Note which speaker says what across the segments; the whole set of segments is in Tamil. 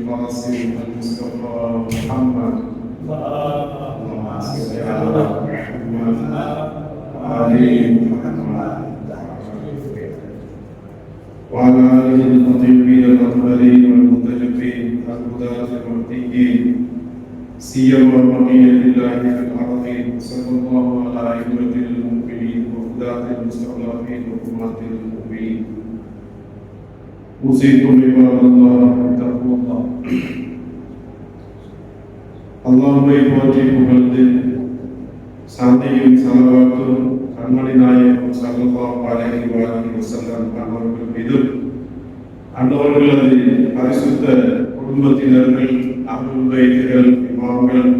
Speaker 1: القاسم المصطفى محمد اللهم صل على محمد وعلى آله الطيبين الأطهرين والمتجبين الهداة المهديين سيما بقية الله في الأرضين صلى الله على أئمة المؤمنين وهداة المستضعفين وحماة المؤمنين أوصيكم عباد الله بتقوى الله அல்லாஹ்வை போற்றி புகழ்ந்து சாந்தியும் சலவாத்தும் கண்மணி நாயகம் சல்லல்லாஹு அலைஹி வஸல்லம் வஸல்லம் அன்னவர்கள் மீதும் அன்னவர்களது பரிசுத்த குடும்பத்தினர்கள் அருள்வைகள் இமாம்கள்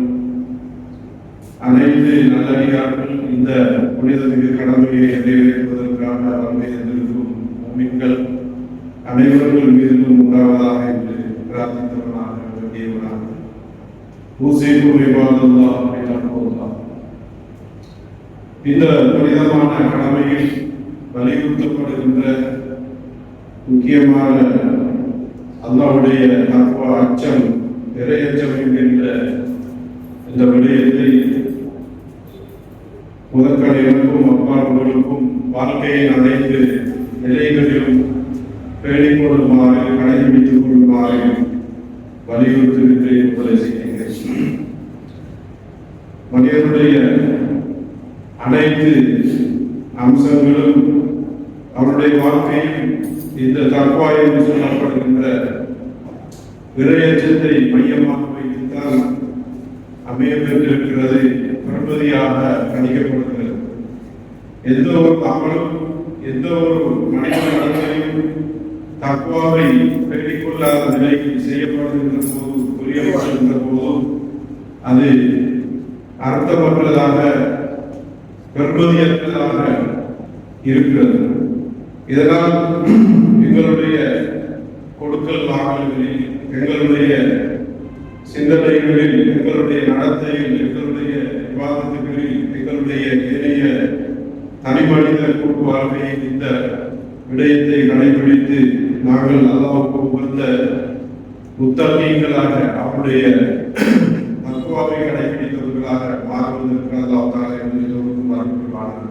Speaker 1: அனைத்து நல்லடியார்கள் இந்த புனிதமிகு கடமையை நிறைவேற்றுவதற்காக வறுமை எதிர்க்கும் மூமின்கள் அனைவர்கள் மீதும் உண்டாவதாக என்று பிரார்த்தித்தவனாக வேண்டியவனாக ஊசிக்கும் விவாதம்தான் தான் இந்த புனிதமான கடமையில் வலியுறுத்தப்படுகின்ற முக்கியமான அல்லாவுடைய தப்பா அச்சம் இறையச்சம் என்கின்ற இந்த விடயத்தை முதற்கடைகளுக்கும் அப்பாவுகளுக்கும் அப்பா உங்களுக்கும் வாழ்க்கையின் அனைத்து நிலைகளிலும் பேணிக் கொள்ளுமாறு கடைபிடித்துக் கொள்ளுமாறு வலியுறுத்துகின்றேன் என்பதை மனிதனுடைய அனைத்து அம்சங்களும் அவருடைய வாழ்க்கையில் இந்த தற்வா என்று சொல்லப்படுகின்ற விரையச்சத்தை மையமாக வைத்துத்தான் அமைய பெற்றிருக்கிறது பிரபதியாக கணிக்கப்படுகிறது. எந்த ஒரு தமிழும் எந்த ஒரு மனிதனும் தக்குவாவை பெற்றிக்கொள்ளாத நிலைக்கு செய்யப்படுகின்ற போது புரியப்படுகின்ற போதும் அது அர்த்தமற்றதாக பெருமதியற்றதாக இருக்கிறது. இதனால் எங்களுடைய கொடுக்கல் வாங்கல்களில் எங்களுடைய சிந்தனைகளில் எங்களுடைய நடத்தையில் எங்களுடைய விவாதத்துகளில் எங்களுடைய ஏனைய தனிமனித கூட்டு வாழ்க்கையில் இந்த விடயத்தை கடைபிடித்து நாங்கள் அல்லாவுக்கு உகந்த புத்தகங்களாக அவருடைய தத்துவாவை கடைபிடித்தவர்களாக மாறுவதற்கு அல்லாஹ் தாலா எல்லோருக்கும் அருள்வார்கள்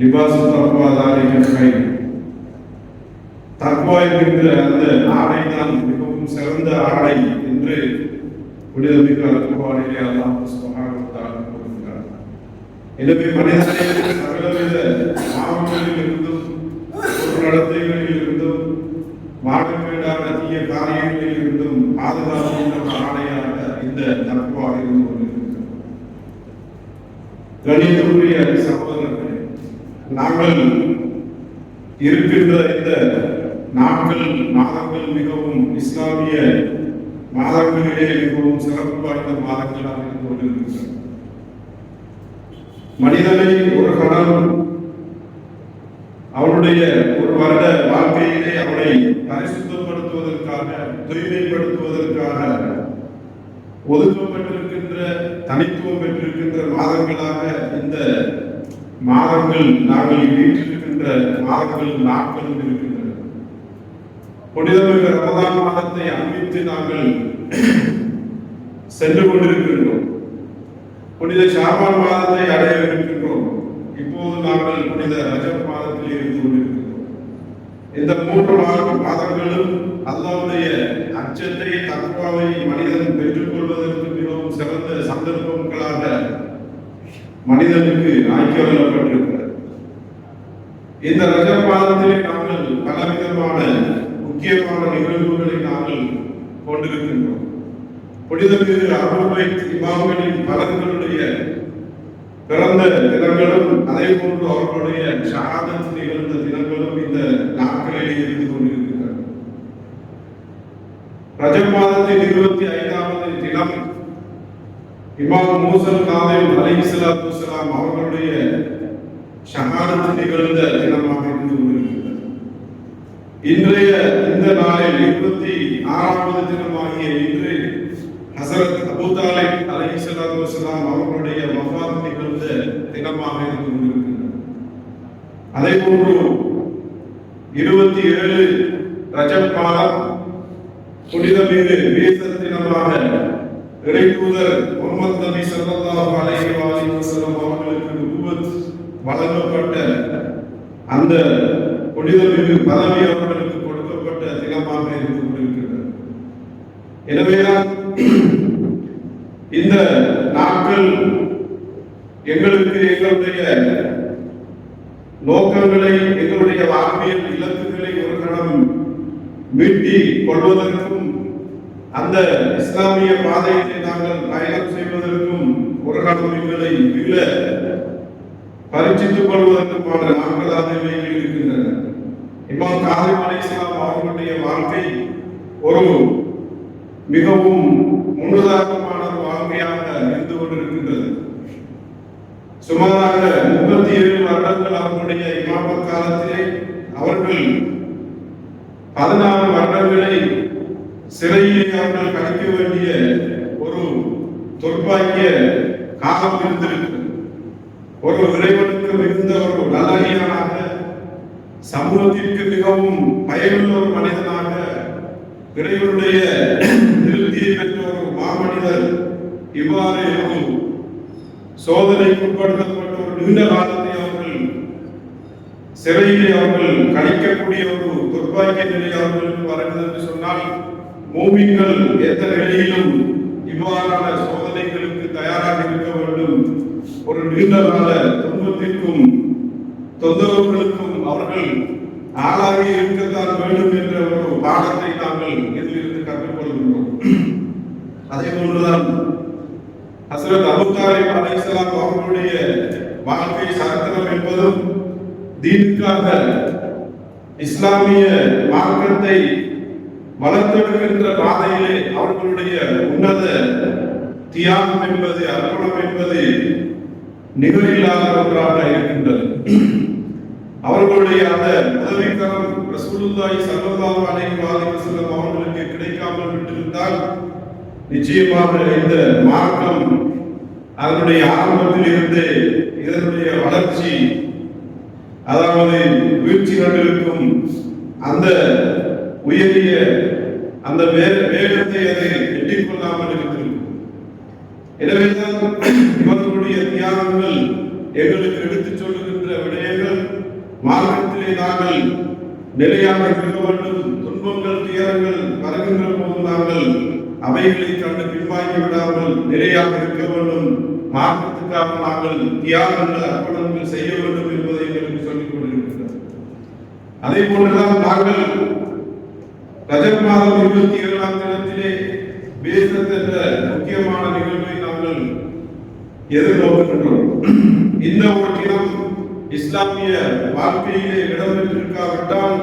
Speaker 1: லிபாசு தக்குவா தாரிகை தக்குவா என்கின்ற அந்த ஆடை தான் மிகவும் சிறந்த ஆடை என்று புனிதமிக்க அல்லாஹ் சுப்ஹானஹு வ தஆலா கூறுகிறார். எனவே மனிதனை தக்குவா இருந்து கொண்டிருக்கிறது கணிதமுடைய சகோதரர்களே நாங்கள் இருக்கின்ற இந்த நாட்கள் மாதங்கள் மிகவும் இஸ்லாமிய மாதங்களிலே மிகவும் சிறப்பு வாய்ந்த மாதங்களாக இருந்து கொண்டிருக்கின்றன. மனிதனை ஒரு கணம் அவனுடைய ஒரு வருட வாழ்க்கையிலே அவனை பரிசுத்தப்படுத்துவதற்காக தூய்மைப்படுத்துவதற்காக ஒதுக்கப்பட்டிருக்கின்ற தனித்துவம் பெற்றிருக்கின்ற மாதங்களாக இந்த மாதங்கள் நாங்கள் வீட்டிருக்கின்ற மாதங்கள் நாட்களும் இருக்கின்றன. புனிதமிகு ரமதான் மாதத்தை அன்பித்து நாங்கள் சென்று கொண்டிருக்கின்றோம். புனித ஷாபான் மாதத்தை அடைய இருக்கின்றோம். இப்போது நாங்கள் புனித ரஜப் மாதத்தில் இருந்து கொண்டிருக்கிறோம் இந்த மூன்று மாதங்களும் அல்லாவுடைய அச்சத்தை தக்குவாவை மனித பெற்றுக்கொள்வதற்கு மிகவும் சிறந்த சந்தர்ப்பங்களாக மனிதனுக்கு ஆய்க்கவல்லப்பட்டிருக்கிறது இந்த ரஜபாதத்திலே நாங்கள் பலவிதமான முக்கியமான நிகழ்வுகளை நாங்கள் கொண்டிருக்கின்றோம். புனிதமிகு அருள்மை இமாம்களின் பலன்களுடைய பிறந்த தினங்களும் அதே போன்று அவர்களுடைய ஷஹாதத் நிகழ்ந்த தினங்களும் இந்த நாட்களிலே இருந்து கொண்டிருக்கின்றன. ரஜப் மாதத்தின் இருபத்தி ஐந்தாவது தினம் இமாம் மூசல் காதிம் அலைஹிஸ்ஸலாத்து வஸலாம் அவர்களுடைய ஷஹாதத் நிகழ்ந்த தினமாக இருந்து கொண்டிருக்கிறது. இன்றைய இந்த நாளில் இருபத்தி ஆறாவது தினமாகிய இன்று ஹசரத் அபூ தாலிப் அலைஹிஸ்ஸலாத்து வஸலாம் அவர்களுடைய வஃபாத் நிகழ்ந்த தினமாக இருந்து கொண்டிருக்கிறது. அதே போன்று இருபத்தி ஏழு ரஜப் மாதம் புனிதமிகு வீச தினமாக இறைதூதர் முகமது நபி ஸல்லல்லாஹு அலைஹி வஸல்லம் அவர்களுக்கு நுபுவத் வழங்கப்பட்ட அந்த புனிதமிகு பதவி அவர்களுக்கு கொடுக்கப்பட்ட தினமாக இருந்து கொண்டிருக்கின்றனர் எனவேதான் இந்த நாட்கள் எங்களுக்கு எங்களுடைய நோக்கங்களை எங்களுடைய வாழ்வியல் இலக்குகளை ஒரு கணம் மீட்டி கொள்வதற்கும் அந்த இஸ்லாமிய பாதையை நாங்கள் பயணம் செய்வதற்கும் ஒரு கணம் எங்களை மிக பரிச்சித்துக் கொள்வதற்குமான நாங்கள் இவைகள் இருக்கின்றன இமாம் காலிம் இஸ்லாம் அவர்களுடைய வாழ்க்கை ஒரு மிகவும் முன்னுதாரணமான ஒரு வாழ்க்கையாக இருந்து கொண்டிருக்கின்றது. சுமாராக முப்பத்தி ஏழு வருடங்கள் அவர்களுடைய இமாமத் காலத்திலே அவர்கள் பதினாறு சிறையிலே அவர்கள் கழிக்க வேண்டிய ஒரு துர்பாக்கிய காலம் இருந்திருக்கிறது ஒரு இறைவனுக்கு மிகுந்த ஒரு நல்லடியானாக சமூகத்திற்கு மிகவும் பயனுள்ள ஒரு மனிதனாக இறைவனுடைய திருப்தியை பெற்ற ஒரு மாமனிதர் இவ்வாறு ஒரு சோதனைக்குட்படுத்தப்பட்ட ஒரு நீண்ட காலத்தை அவர்கள் சிறையிலே அவர்கள் கழிக்கக்கூடிய ஒரு துர்பாக்கிய நிலை அவர்களுக்கு வருகிறது என்று சொன்னால் மூமிங்கள் எந்த நிலையிலும் இவ்வாறான சோதனைகளுக்கு தயாராக இருக்க வேண்டும். ஒரு நீண்ட கால துன்பத்திற்கும் தொந்தரவுகளுக்கும் அவர்கள் ஆளாகி இருக்கத்தான் வேண்டும் என்ற ஒரு பாடத்தை நாங்கள் இதிலிருந்து கற்றுக்கொள்கின்றோம். அதே போன்றுதான் ஹசரத் அபுத்தாரி அலைசலாம் அவர்களுடைய வாழ்க்கை சரித்திரம் என்பதும் தீனுக்காக இஸ்லாமிய மார்க்கத்தை வளர்த்தெடுக்கின்ற பாதையிலே அவர்களுடைய உன்னத தியாகம் என்பது அர்ப்பணம் என்பது நிகழில்லாத ஒன்றாக இருக்கின்றது. அவர்களுடைய அந்த உதவிக்கரம் ரசூலுல்லாய் ஸல்லல்லாஹு அலைஹி வஸல்லம் அவர்களுக்கு கிடைக்காமல் விட்டிருந்தால் நிச்சயமாக இந்த மார்க்கம் அதனுடைய ஆரம்பத்தில் இருந்து இதனுடைய வளர்ச்சி அதாவது வீழ்ச்சி கண்டிருக்கும் அந்த உயரிய அந்த வேகத்தை அதை எட்டிக்கொள்ளாமல் இருக்கிறது எனவேதான் இவர்களுடைய தியாகங்கள் எங்களுக்கு எடுத்துச் சொல்லுகின்ற விடயங்கள். மார்க்கத்திலே நாங்கள் நிலையாக இருக்க வேண்டும். துன்பங்கள் துயரங்கள் வருகின்ற போது நாங்கள் அவைகளை கண்டு பின்வாங்கி விடாமல் நிலையாக இருக்க வேண்டும். மார்க்கத்துக்காக நாங்கள் தியாகங்கள் அர்ப்பணங்கள் செய்ய வேண்டும் என்பதை எங்களுக்கு சொல்லிக் கொண்டிருக்கிறார். அதே போன்றுதான் நாங்கள் ரஜப் மாதம் இருபத்தி ஏழாம் தினத்திலே பேசத் என்ற முக்கியமான நிகழ்வை நாங்கள் எதிர்நோக்குகின்றோம். இந்த ஒரு தினம் இஸ்லாமிய வாழ்க்கையிலே இடம்பெற்றிருக்காவிட்டால்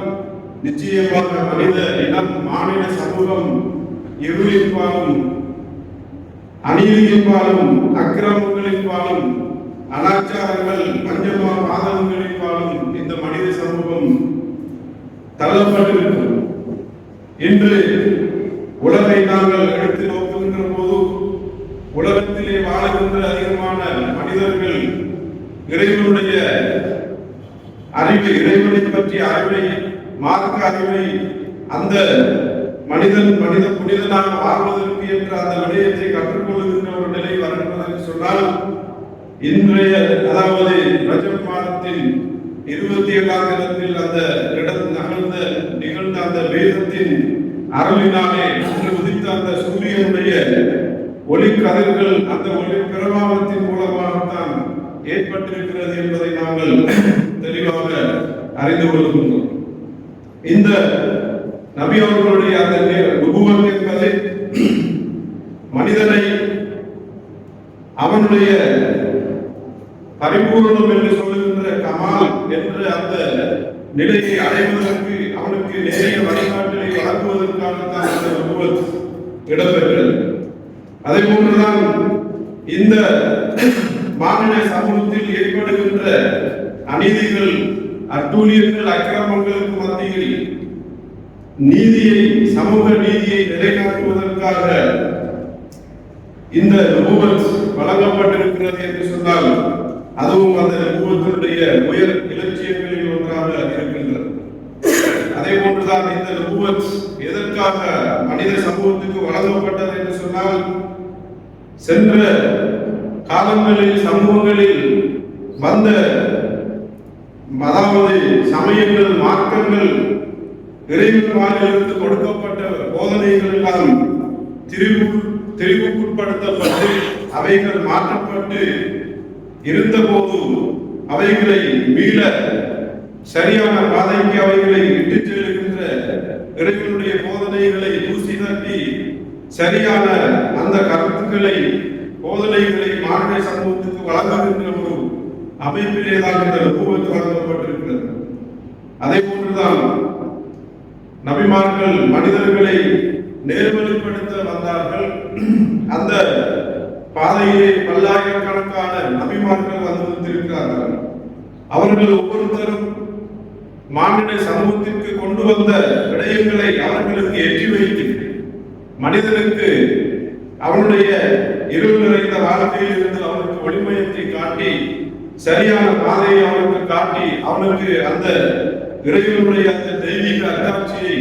Speaker 1: நிச்சயமாக மனித இனம் மாநில சமூகம் இருளின்பாலும் அநீதியின்பாலும் அக்கிரமங்களின்பாலும் அலாச்சாரங்கள் பஞ்சமா பாதகங்களின்பாலும் இந்த மனித சமூகம் தள்ளப்பட்டிருக்கும் இன்று உலகை நாங்கள் எடுத்து நோக்குகின்ற போது உலகத்திலே வாழுகின்ற அதிகமான மனிதர்கள் இறைவனுடைய அறிவு இறைவனை பற்றிய அறிவை மார்க்க அறிவை அந்த மனிதன் மனித புனிதனாக வாழ்வதற்கு என்ற அந்த விடயத்தை கற்றுக்கொள்கின்ற ஒரு நிலை வருகிறது சொன்னால் இன்றைய அதாவது ரஜப் மாதத்தின் இருபத்தி ஏழாம் தினத்தில் அந்த இடம் நகர்ந்த அந்த வேதத்தின் அருளினாலே அன்று உதித்த அந்த சூரியனுடைய ஒளி கதிர்கள் அந்த ஒளி பிரபாவத்தின் மூலமாகத்தான் ஏற்பட்டிருக்கிறது என்பதை நாங்கள் தெளிவாக அறிந்து கொள்கின்றோம். இந்த நபி அவர்களுடைய அந்த நுபுவத் என்பது மனிதனை அவனுடைய பரிபூர்ணம் என்று சொல்லுகின்ற கமால் என்று அந்த நிலையை அடைவதற்கு வழங்குவதற்காகத்தான் அந்த இடம்பெற்றது. அதே போன்றுதான் இந்த மாநில சமூகத்தில் ஏற்படுகின்ற அநீதிகள் அட்டூழியங்கள் அக்கிரமங்களுக்கு மத்தியில் நீதியை சமூக நீதியை நிலைநாட்டுவதற்காக இந்த நுபுவத் வழங்கப்பட்டிருக்கிறது என்று சொன்னால் அதுவும் அந்த நுபுவத்தினுடைய உயர் இலட்சியங்களில் ஒன்றாக இருக்கின்றது ஒன்றுதான் இந்த நுபுவத் எதற்காக மனித சமூகத்துக்கு வழங்கப்பட்டது என்று சொன்னால் சென்ற காலங்களில் சமூகங்களில் வந்த அதாவது சமயங்கள் மார்க்கங்கள் இறைவன்மாரிலிருந்து கொடுக்கப்பட்ட போதனைகள் எல்லாம் திரிவு திரிவுக்குட்படுத்தப்பட்டு அவைகள் மாற்றப்பட்டு இருந்தபோது அவைகளை மீள சரியான பாதைக்கு அவைகளை இட்டுச் செல்கின்ற இறைவனுடைய போதனைகளை தூசி தட்டி சரியான அந்த கருத்துக்களை போதனைகளை மாநில சமூகத்துக்கு வழங்குகின்ற ஒரு அமைப்பிலே தான் இந்த நுபுவத் வழங்கப்பட்டிருக்கிறது. அதே போன்றுதான் நபிமார்கள் மனிதர்களை நேர்வழிப்படுத்த வந்தார்கள். அந்த பாதையிலே பல்லாயிரக்கணக்கான நபிமார்கள் வந்து வந்திருக்கிறார்கள் அவர்கள் ஒவ்வொருத்தரும் மாநில சமூகத்திற்கு கொண்டு வந்த விடயங்களை அவர்களுக்கு ஏற்றி வைத்து மனிதனுக்கு அவனுடைய இருள் நிறைந்த வாழ்க்கையில் இருந்து அவனுக்கு ஒளிமயத்தை காட்டி சரியான பாதையை அவனுக்கு காட்டி அவனுக்கு அந்த இறைவனுடைய அந்த தெய்வீக அத்தாட்சியை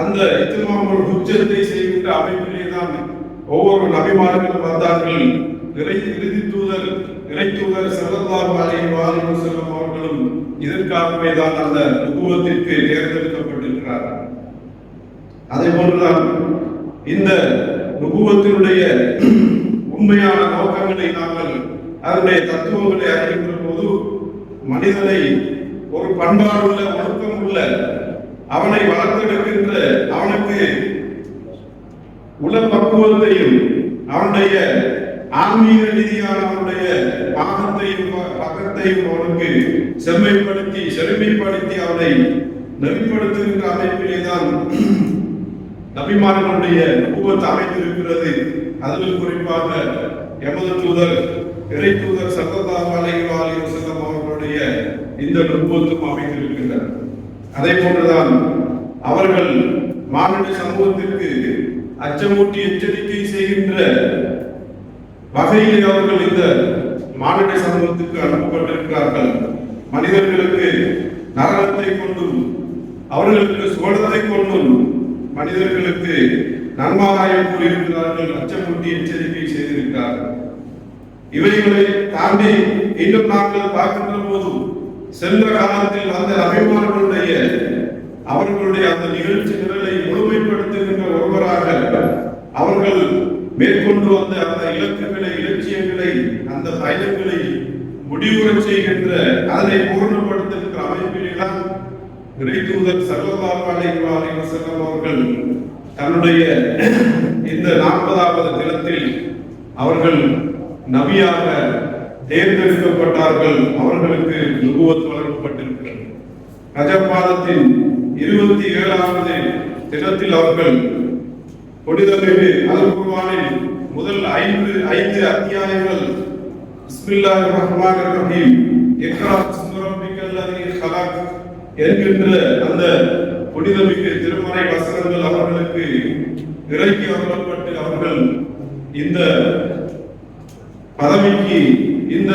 Speaker 1: அந்த இத்துமாமல் உச்சத்தை செய்கின்ற அமைப்பிலே தான் ஒவ்வொரு நபிமார்களும் வந்தார்கள். இறை இறுதி தூதர் இறை தூதர் செல்லல்லாஹு அலைஹி வாலிஹி வஸல்லம் அவர்களும் இதற்காகவே தான் அந்த நுகுவத்திற்கு தேர்ந்தெடுக்கப்பட்டிருக்கிறார். அதே போன்றுதான் இந்த நுகுவத்தினுடைய உண்மையான நோக்கங்களை நாங்கள் அதனுடைய தத்துவங்களை அறிகின்ற போது மனிதனை ஒரு பண்பாடுள்ள ஒழுக்கம் உள்ள அவனை வளர்த்தெடுக்கின்ற அவனுக்கு உள்ள பக்குவத்தையும் அவனுடைய ஆன்மீக ரீதியான அவனுடைய பாகத்தையும் பக்கத்தையும் அவனுக்கு செம்மைப்படுத்தி செழுமைப்படுத்தி அவனை நெறிப்படுத்துகின்ற அமைப்பிலே தான் நபிமார்களுடைய நுபுவத் அமைந்திருக்கிறது அதில் குறிப்பாக எமது தூதர் இறை தூதர் சர்வதாக அலைஹி செல்லம் அவர்களுடைய இந்த நுட்பத்தும் அமைந்திருக்கின்றன. அதே போன்றுதான் அவர்கள் மாநில சமூகத்திற்கு அச்சமூட்டி எச்சரிக்கை செய்கின்ற வகையில் அவர்கள் இந்த மானிட சமூகத்துக்கு அனுப்பப்பட்டிருக்கிறார்கள் மனிதர்களுக்கு நரகத்தை கொண்டும் அவர்களுக்கு சுவனத்தை கொண்டும் மனிதர்களுக்கு நன்மாராயம் கூறியிருக்கிறார்கள் அச்சமூட்டி எச்சரிக்கை செய்திருக்கிறார்கள். இவைகளை தாண்டி இன்னும் நாங்கள் பார்க்கின்ற போது சென்ற காலத்தில் அந்த அபிமானங்களுடைய அவர்களுடைய அந்த நிகழ்ச்சி நிரலை முழுமைப்படுத்துகின்ற ஒருவராக அவர்கள் மேற்கொண்டு வந்த அந்த இலக்குகளை இலட்சியங்களை அந்த பயணங்களை முடிவுறச் செய்கின்ற அதனை பூர்ணப்படுத்துகின்ற அமைப்பிலே இறைதூதர் சர்வதார் செல்லம் அவர்கள் தன்னுடைய இந்த நாற்பதாவது தினத்தில் அவர்கள் நபியாக தேர்ந்தெடுக்கப்பட்டார்கள். அவர்களுக்கு நுகுவத் வழங்கப்பட்டிருக்கிறது. ரஜபாதத்தின் இருபத்தி ஏழாவது தினத்தில் அவர்கள் புனிதமிகு அல் முதல் ஐந்து ஐந்து அத்தியாயங்கள். பிஸ்மில்லாஹிர் ரஹ்மான் ரஹீம். இக்ரா பிஸ்மி ரப்பிக்கல் என்கின்ற அந்த புனிதமிகு திருமறை வசனங்கள் அவர்களுக்கு இறக்கி அருளப்பட்டு அவர்கள் இந்த பதவிக்கு இந்த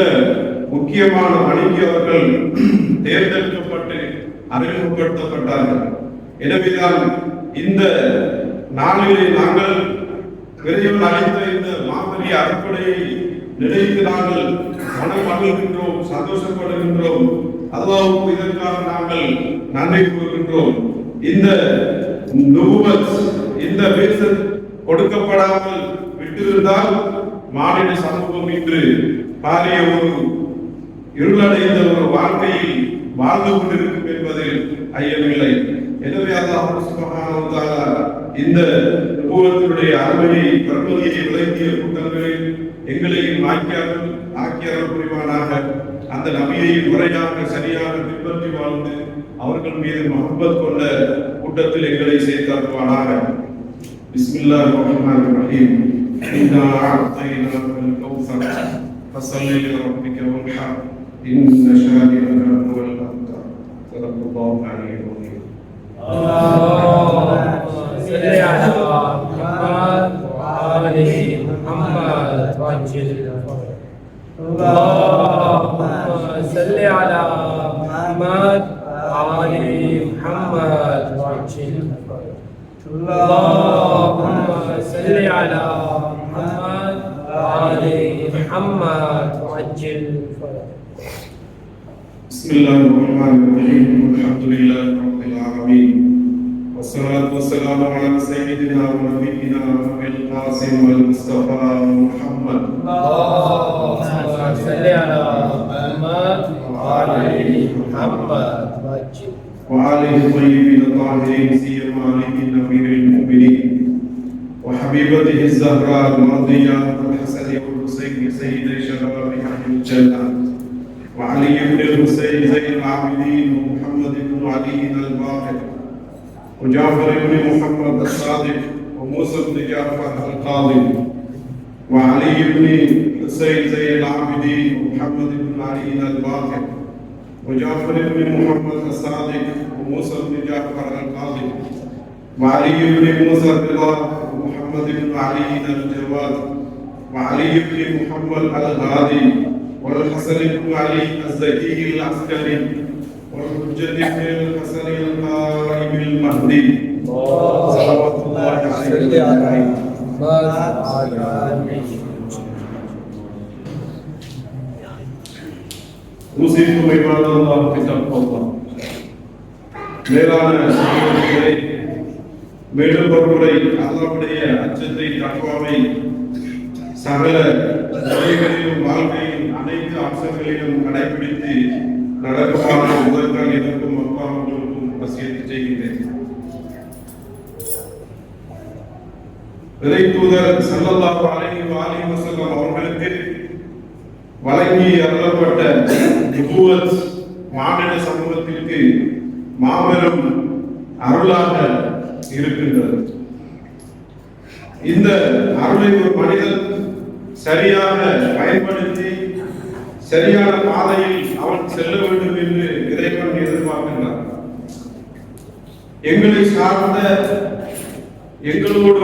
Speaker 1: முக்கியமான பணிக்கு அவர்கள் தேர்ந்தெடுக்கப்பட்டு அறிமுகப்படுத்தப்பட்டார்கள். எனவேதான் இந்த நாளிலே நாங்கள் பெரியவர் அளித்த இந்த மாபெரிய அடிப்படையை நினைத்து நாங்கள் மனம் மகிழ்கின்றோம் சந்தோஷப்படுகின்றோம். அல்லாவுக்கு இதற்காக நாங்கள் நன்றி கூறுகின்றோம். இந்த நுகுமத் இந்த பேச கொடுக்கப்படாமல் விட்டிருந்தால் மாநில சமூகம் இன்று பாரிய ஒரு இருளடைந்த ஒரு வாழ்க்கையில் வாழ்ந்து கொண்டிருக்கும் என்பதில் ஐயமில்லை. எனவே அல்லாஹ் சுபஹானஹு வ தஆலா இந்த நுபுவத்தினுடைய அருமையை பெருமதியை விளங்கிய கூட்டங்களில் எங்களையும் ஆக்கியார்கள் ஆக்கியார்கள் புரிவானாக அந்த நபியை முறையாக சரியாக பின்பற்றி வாழ்ந்து அவர்கள் மீது மஹப்பத் கொண்ட கூட்டத்தில் எங்களை சேர்த்தாக்குவானாக பிஸ்மில்லாஹ் ரஹ்மான் ரஹீம் இன்னா அஅதைனாக்கல் கௌசர் ஃபஸல்லி லரப்பிக வன்ஹர் இன்ன ஷானிஅக ஹுவல் அப்தர் ஸல்லல்லாஹு அலைஹி வஸல்லம்
Speaker 2: اللهم
Speaker 1: بسم الله الرحمن الرحيم والحمد لله رب العالمين والصلاة والسلام على سيدنا ونبينا أبي القاسم والمصطفى محمد.
Speaker 2: اللهم صل على محمد وآل محمد
Speaker 1: وآله الطيبين الطاهرين سيما علي أمير المؤمنين وحبيبته الزهراء المرضية والحسن والحسين سيدي شباب أهل الجنة وعلي بن الحسين زين العابدين ومحمد بن علي الباقر وجعفر بن محمد الصادق وموسى بن جعفر القاضي وعلي بن حسين زين العابدين ومحمد بن علي الباقر وجعفر بن محمد الصادق وموسى بن جعفر القاضي وعلي بن موسى الرضا ومحمد بن علي الجواد وعلي بن محمد الهادي والحسن بن علي الزكي العسكري والحجة بن الحسن القائم المهدي صلوات الله عليه وسلم أوصيكم عباد الله بتقوى الله மேலான சகோதரர்களே மேலும் ஒரு முறை அல்லாவுடைய அச்சத்தை தக்குவாவை சகல நிலைகளிலும் வாழ்க்கையின் அனைத்து அம்சங்களிலும் கடைபிடித்து நடக்குமாறு முதற்கால் எனக்கும் அப்பா உங்களுக்கும் வசியத்து செய்கின்றேன். இறை தூதர் சல்லல்லாஹு அலைஹி வஆலிஹி வஸல்லம் அவர்களுக்கு வழங்கி அருளப்பட்ட நுபுவத் மாநில சமூகத்திற்கு மாபெரும் அருளாக இருக்கின்றது. இந்த அருளை ஒரு மனிதன் சரியாக பயன்படுத்தி சரியான பாதையில் அவன் செல்ல வேண்டும் என்று இறைவன் எதிர்பார்க்கின்றான். எங்களை சார்ந்த எங்களோடு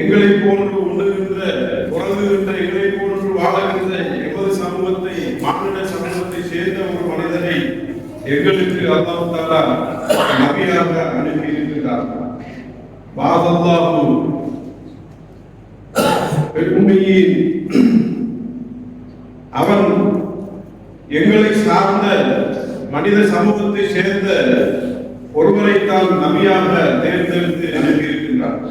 Speaker 1: எங்களை போன்று உண்ணுகின்ற உறங்குகின்ற எங்களை போன்று வாழுகின்ற எமது சமூகத்தை மாநில சமூகத்தை சேர்ந்த ஒரு மனிதனை எங்களுக்கு அல்லாஹ் தாலா நபியாக அனுப்பி இருக்கிறார் வாதல்லாஹு உண்மையில் அவன் எங்களை சார்ந்த மனித சமூகத்தை சேர்ந்த ஒருவரைத்தான் நபியாக தேர்ந்தெடுத்து அனுப்பியிருக்கின்றார்.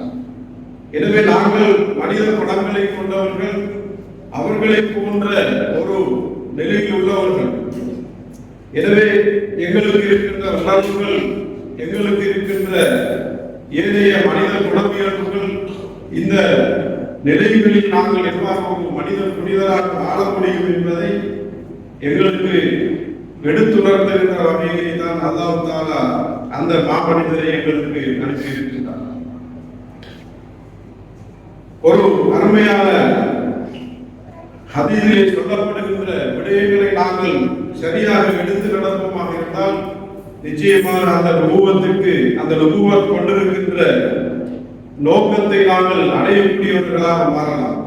Speaker 1: எனவே நாங்கள் மனித குணங்களை கொண்டவர்கள் அவர்களை போன்ற ஒரு நிலையில் உள்ளவர்கள். எனவே எங்களுக்கு இருக்கின்ற உணர்வுகள் எங்களுக்கு இருக்கின்ற ஏனைய மனித குணவியல்புகள் இந்த நிலைகளில் நாங்கள் எவ்வாறு மனித மனிதன் புனிதராக வாழ முடியும் என்பதை எங்களுக்கு எடுத்துணர்ந்திருக்கிற வகையிலே தான் அல்லாஹ் தாலா அந்த மாமனிதரை எங்களுக்கு அனுப்பி இருக்கின்றார் ஒரு அருமையான ஹதீஸிலே சொல்லப்படுகின்ற விடயங்களை நாங்கள் சரியாக எடுத்து நடப்போமாக இருந்தால் நிச்சயமாக அந்த நுபுவத்துக்கு அந்த நுபுவத் கொண்டிருக்கின்ற நோக்கத்தை நாங்கள் அடையக்கூடியவர்களாக மாறலாம்.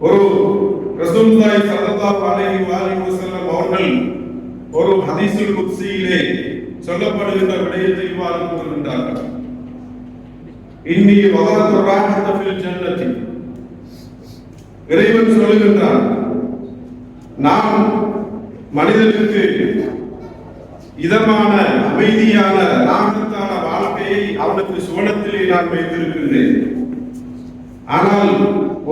Speaker 1: ஒரு ரசூலுல்லாஹி ஸல்லல்லாஹு அலைஹி வஆலிஹி வஸல்லம் அவர்கள் ஒரு ஹதீஸுல் குத்சியிலே சொல்லப்படுகின்ற விடயத்தை இவ்வாறு கூறுகின்றார்கள். இன்னி வதரத்து ராஹத்த ஃபில் ஜன்னதி. இறைவன் சொல்லுகின்றான் நான் மனிதனுக்கு இதமான அமைதியான ராகத்தான வாழ்க்கையை அவனுக்கு சுவனத்திலே நான் வைத்திருக்கின்றேன். ஆனால்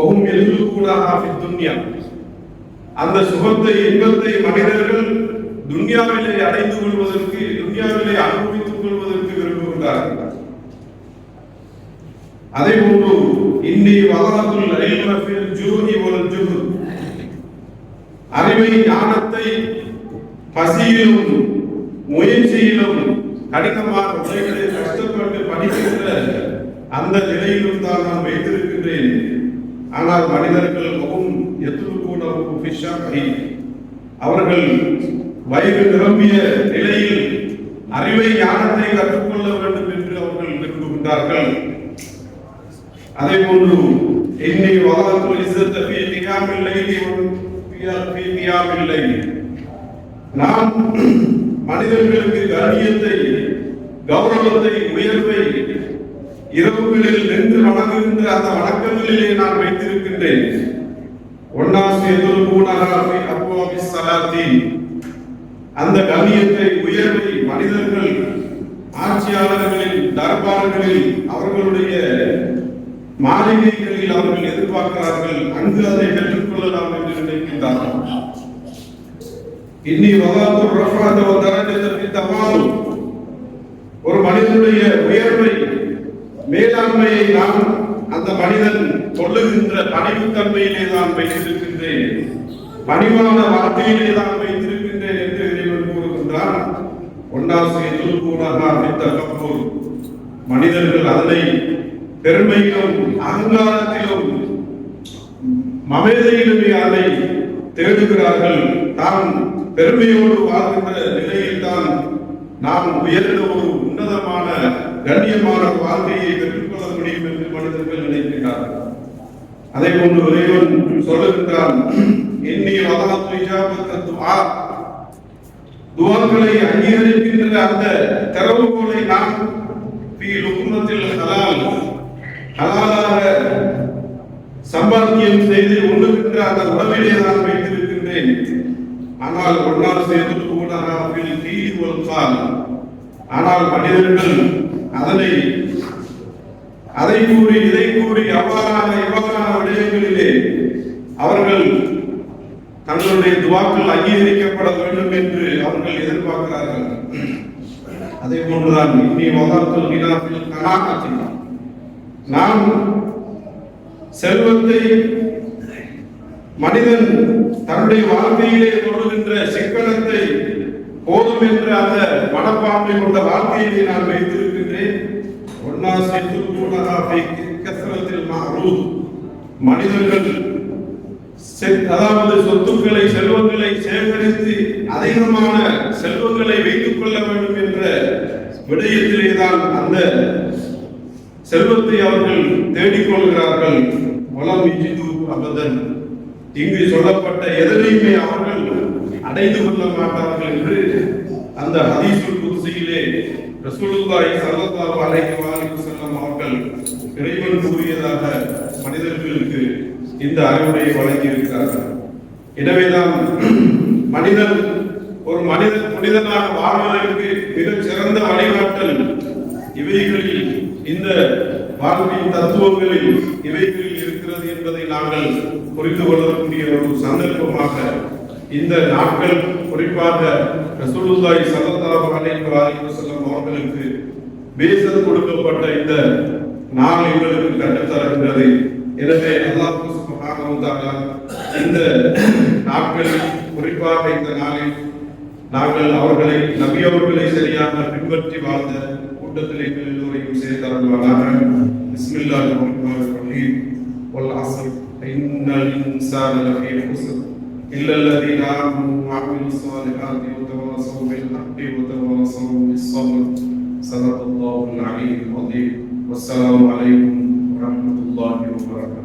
Speaker 1: ஒகும் எதிர்கூடாக துன்யா அந்த சுகத்தை இன்பத்தை மனிதர்கள் துன்யாவிலே அடைந்து கொள்வதற்கு துன்யாவிலே அனுபவித்துக் கொள்வதற்கு விரும்புகிறார்கள். அதே போன்று இன்னி வதரத்துல் இல்ம ஃபில் ஒரு ஜுகு அறிவை ஞானத்தை பசியிலும் முயற்சியிலும் கடினமாக உலகிலே கஷ்டப்பட்டு படிக்கின்ற அந்த நிலையிலும் தான் நான் வைத்திருக்கின்றேன். ஆனால் மனிதர்கள் முகம் எத்துரு கூட அவர்கள் வயிறு நிரம்பிய நிலையில் அறிவை ஞானத்தை கற்றுக்கொள்ள வேண்டும் என்று அவர்கள் விரும்புகின்றார்கள். அதே போன்று என்னை வாதத்தில் இசத்த ஃபீ கியாமில் நாம் மனிதர்களுக்கு கண்ணியத்தை கௌரவத்தை உயர்வை இரவுகளில் நின்று வணங்குகின்ற அந்த வணக்கங்களிலே நான் வைத்திருக்கின்றேன். ஒன்னாசி எதிர்கூடாகி அப்வாபி சலாத்தி. அந்த கண்ணியத்தை உயர்வை மனிதர்கள் ஆட்சியாளர்களின் தர்பார்களில் அவர்களுடைய மாளிகைகளில் அவர்கள் எதிர்பார்க்கிறார்கள். அங்கு அதை பெற்றுக்கொள்ளலாம் என்று நினைக்கின்றார்கள். இன்னி வகாத்து ரஃபாத தரஜத்தை தவாலு ஒரு மனிதனுடைய உயர்வை மேலாண்மையை நான் அந்த மனிதன் சொல்லுகின்ற பணிவுத்தன்மையிலே தான் வைத்திருக்கின்றேன். பணிவான வார்த்தையிலே தான் வைத்திருக்கின்றேன் என்று இறைவன் கூறுகின்றான். ஒன்னாசிய துருக்கூடாக அமைத்த கப்பூர் மனிதர்கள் அதனை பெருமையிலும் அகங்காரத்திலும் மமேதையிலுமே அதை தேடுகிறார்கள். தான் பெருமையோடு வாழ்கின்ற நிலையில் தான் நாம் உயர்ந்த ஒரு உன்னதமான கண்ணியமான வாழ்க்கையை பெற்றுக்கொள்ள முடியும் என்று மனிதர்கள் நினைக்கிறார்கள் அதை போன்று இறைவன் சொல்லுகின்றான் எண்ணிய வதாத்து இஜாபத்த துவாக்களை அங்கீகரிக்கின்ற அந்த திறவுகோலை நாம் ஃபீ லுக்மத்தில் ஹலால் ஹலாலாக சம்பாத்தியம் செய்து உண்ணுகின்ற அந்த உணவிலே நான் வைத்திருக்கின்றேன். ஆனால் ஒன்றால் செய்து கூட தீ ஒன்றால் ஆனால் மனிதர்கள் அதனை அதை கூறி இதை கூறி அவ்வாறான இவ்வாறான விடயங்களிலே அவர்கள் தங்களுடைய துவாக்கள் அங்கீகரிக்கப்பட வேண்டும் என்று அவர்கள் எதிர்பார்க்கிறார்கள். அதே போன்றுதான் இன்னி வதாத்தில் வினாவில் கலாக்கத்தில் நாம் செல்வத்தை மனிதன் தன்னுடைய வாழ்க்கையிலே தொடுகின்ற சிக்கனத்தை போதும் என்ற அந்த மனப்பான்மை கொண்ட வாழ்க்கையிலே நான் வைத்திருக்கின்றேன். ஒன்னா சென்று கசரத்தில் மாறும் மனிதர்கள் செ- அதாவது சொத்துக்களை செல்வங்களை சேகரித்து அதிகமான செல்வங்களை வைத்துக் கொள்ள வேண்டும் என்ற விடயத்திலேதான் அந்த செல்வத்தை அவர்கள் தேடிக்கொள்கிறார்கள் வளம் இஜிது அபதன். இங்கு சொல்லப்பட்ட எதனையுமே அவர்கள் அடைந்து கொள்ள மாட்டார்கள் என்று அந்த ஹதீசுல் குத்சியிலே ரசூலுல்லாஹி ஸல்லல்லாஹு அலைஹி வஸல்லம் அவர்கள் இறைவன் கூறியதாக மனிதர்களுக்கு இந்த அறிவுரையை வழங்கி இருக்கிறார்கள் எனவேதான் மனிதன் ஒரு மனிதன் புனிதனாக வாழ்வதற்கு மிகச் சிறந்த வழிகாட்டல் இவைகளில் இந்த வாழ்வின் தத்துவங்களில் இவைகளில் இருக்கிறது என்பதை நாங்கள் புரிந்து கொள்ளக்கூடிய ஒரு சந்தர்ப்பமாக இந்த நாட்கள் குறிப்பாக ரசூலுல்லாஹி சல்லல்லாஹு அலைஹி வஸல்லம் அவர்களுக்கு பேசல் கொடுக்கப்பட்ட இந்த நாள் எங்களுக்கு கற்றுத்தருகின்றது. எனவே அல்லாஹ் சுப்ஹானஹு தஆலா இந்த நாட்களில் குறிப்பாக இந்த நாளில் நாங்கள் அவர்களை நபி அவர்களை சரியாக பின்பற்றி வாழ்ந்த கூட்டத்தில் எங்கள் எல்லோரையும் சேர்த்தருள்வானாக بسم الله الرحمن الرحيم. والعصر. إن الإنسان لفي خسر. إلا الذين آمنوا وعملوا الصالحات وتواصوا بالحق وتواصوا بالصبر. صدق الله العلي العظيم. والسلام عليكم ورحمة الله وبركاته.